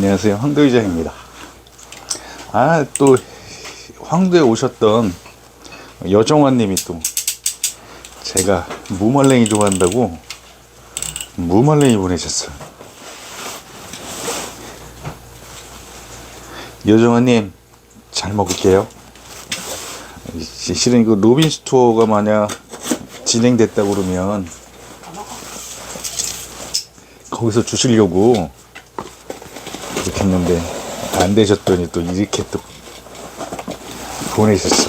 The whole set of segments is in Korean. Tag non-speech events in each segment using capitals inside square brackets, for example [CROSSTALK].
안녕하세요. 황도의장입니다. 아, 또, 황도에 오셨던 여정환 님이 또, 제가 무말랭이 좋아한다고 무말랭이 보내셨어요. 여정환 님, 잘 먹을게요. 시- 실은 이거 로빈 스토어가 만약 진행됐다 그러면 거기서 주시려고 이렇게 했는데 안 되셨더니 또 이렇게 또 보내셨어.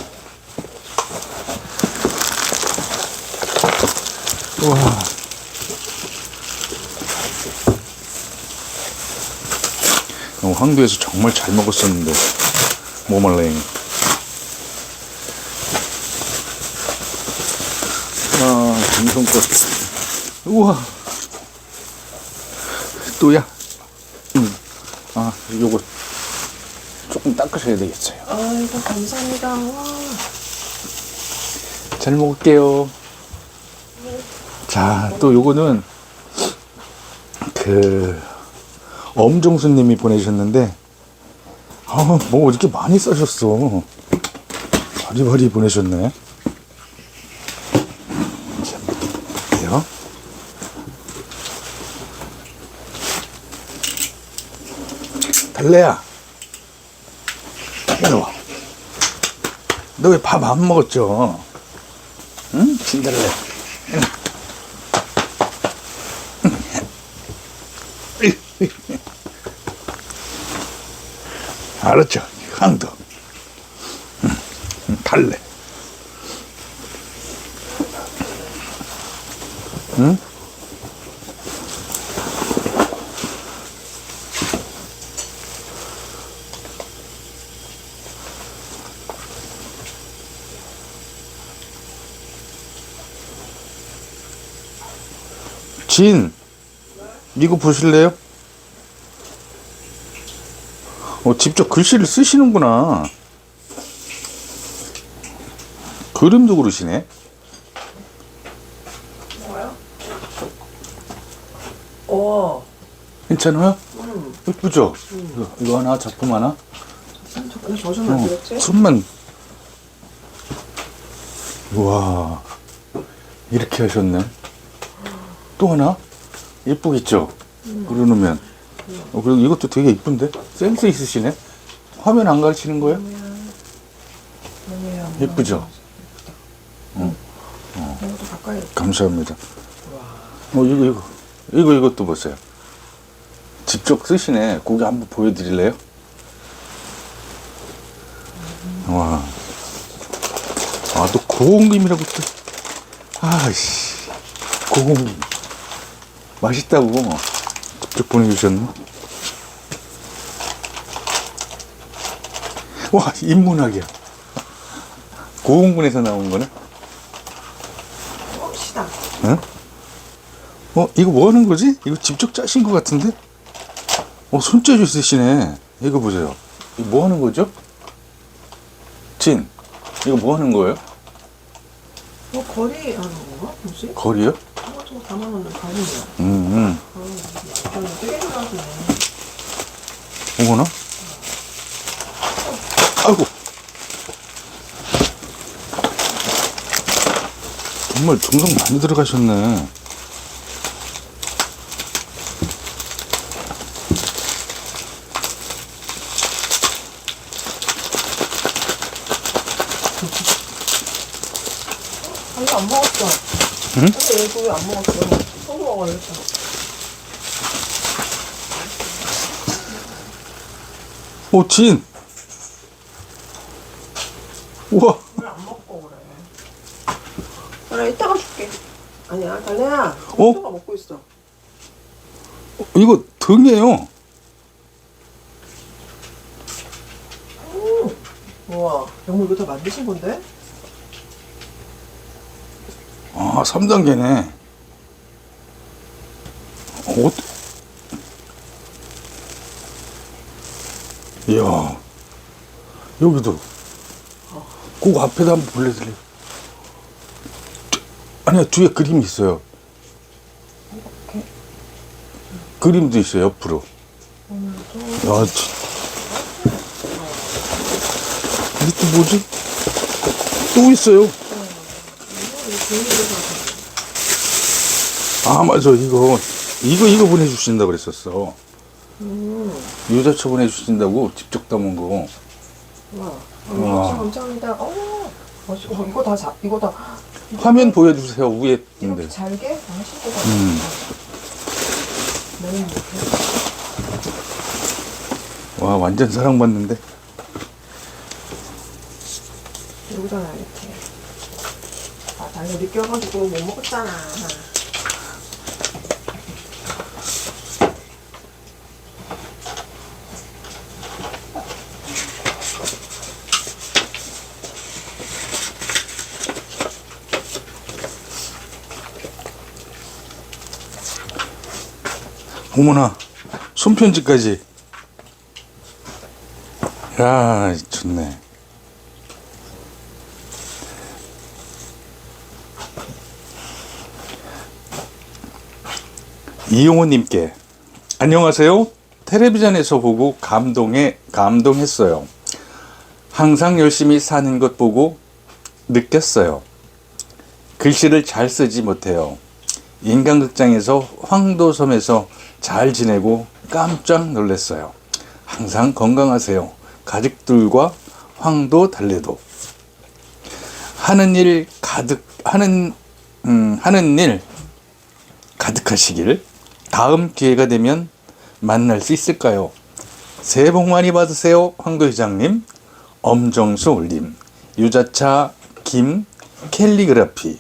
와. 어, 황도에서 정말 잘 먹었었는데 모말랭이. 아, 감성껏. 우와. 또야. 요거 조금 닦으셔야 되겠어요. 아이고 감사합니다. 와. 잘 먹을게요. 자, 또 요거는 그 엄종수 님이 보내주셨는데, 아, 뭐 이렇게 많이 써셨어. 바리바리 보내셨네. 자, 볼게요. 달래야, 이리 와. 너 왜 밥 안 먹었죠? 응? 진달래. 알았죠? 응, 달래. 응? 진, 이거 보실래요? 어, 직접 글씨를 쓰시는구나. 그림도 그러시네. 어. 괜찮아요? 예쁘죠? 이거, 이거 하나, 작품 하나? 저, 저좀 만들었지? 어, 손만. 우와. 이렇게 하셨네. 또 하나? 예쁘겠죠? 그러면. 어, 그리고 이것도 되게 이쁜데? 센스 있으시네? 화면 안 가르치는 거예요? 예쁘죠? 이것도 가까이. 감사합니다. 어, 이거, 이거. 이거, 이것도 보세요. 직접 쓰시네. 고기 한번 보여드릴래요? 와. 아, 또 고공김이라고 또. 아이씨. 고공김. 맛있다고 직접 보내주셨네. 와, 인문학이야. 고공군에서 나온 거네? 어, 시다. 응? 어, 이거 뭐 하는 거지? 이거 직접 짜신 것 같은데? 어, 손재주 있으시네. 이거 보세요. 이거 뭐 하는 거죠? 진, 이거 뭐 하는 거예요? 뭐 거리 하는 건가? 뭐지? 거리요? 이것저것 담아놓는 가리냐. 음, 음. 아, 되게 좋아하시네. 이거나? 아이고. 정말 정성 많이 들어가셨네. 아니, 안 먹었어. 응? 근데 얘 그거 안 먹었어. 소금 먹어야겠다. 오, 진! 우와! 왜 안 먹고 그래? 그래, 이따가 줄게. 아니야, 달래야. 어? 소가 먹고 있어. 이거 등이에요. 우와, 영물 이거 다 만드신 건데? 아, 3단계네. 어, 이야, 여기도. 꼭 앞에다 한번 볼래드려. 아니야, 뒤에 그림이 있어요. 그림도 있어요, 옆으로. 야, 진- 이게 또 뭐지? 또 있어요. 아, 맞아. 이거, 이거, 이거 보내주신다 그랬었어. 유자차 보내주신다고 직접 담은 거. 와, 와. 와. 감사합니다. 어, 멋있- 어, 이거 다 자, 이거 다 화면 보여주세요. 위에 이렇게 있는데. 잘게 하시고 음. 너무 못해. 와, 완전 사랑받는데. 여기다가 이렇게. 아, 나 이거 늦게 와가지고 못 먹었잖아. 어머나, 손편지까지. 야, 좋네. 이용호님께 안녕하세요. 텔레비전에서 보고 감동해 감동했어요. 항상 열심히 사는 것 보고 느꼈어요. 글씨를 잘 쓰지 못해요. 인간극장에서 황도섬에서 잘 지내고 깜짝 놀랐어요. 항상 건강하세요. 가족들과 황도 달래도 하는 일 가득 하는 음, 하는 일 가득하시길 다음 기회가 되면 만날 수 있을까요? 새해 복 많이 받으세요. 황도 회장님, 엄정수 올림, 유자차 김 캘리그라피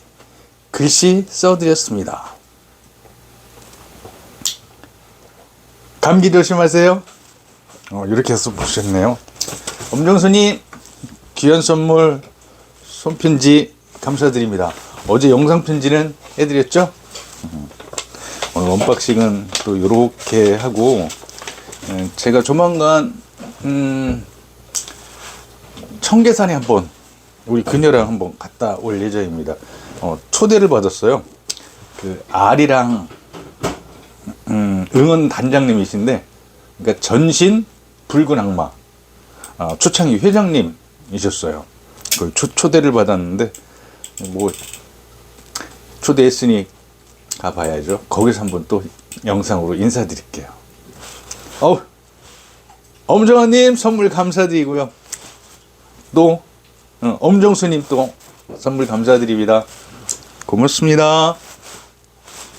글씨 써드렸습니다. 감기 조심하세요. 어, 이렇게 해서 보셨네요. 엄정수님, 귀한 선물, 손편지 감사드립니다. 어제 영상 편지는 해드렸죠? 음. 오늘 언박싱은 또 이렇게 하고, 음, 제가 조만간, 음, 청계산에 한번, 우리 그녀랑 한번 갔다 올 예정입니다. 어, 초대를 받았어요. 그, 아리랑, 음, 응원 단장님이신데, 그러니까 전신 붉은 악마, 아, 초창기 회장님이셨어요. 그 초, 초대를 받았는데, 뭐, 초대했으니 가봐야죠. 거기서 한번 또 영상으로 인사드릴게요. 어우, 엄정아님 선물 감사드리고요. 또, 어, 엄정수님 또 선물 감사드립니다. 고맙습니다.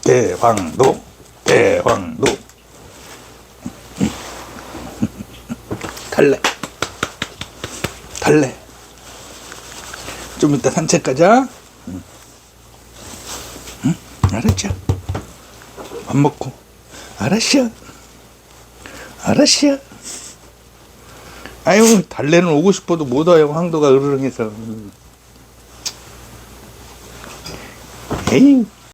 대황도, 대황도. [LAUGHS] 달래. 달래. 좀 이따 산책 가자. 알았죠? 밥 먹고. 알았어. 알았어. 아유, 달래는 오고 싶어도 못 와요. 황도가 으르렁해서. 에이.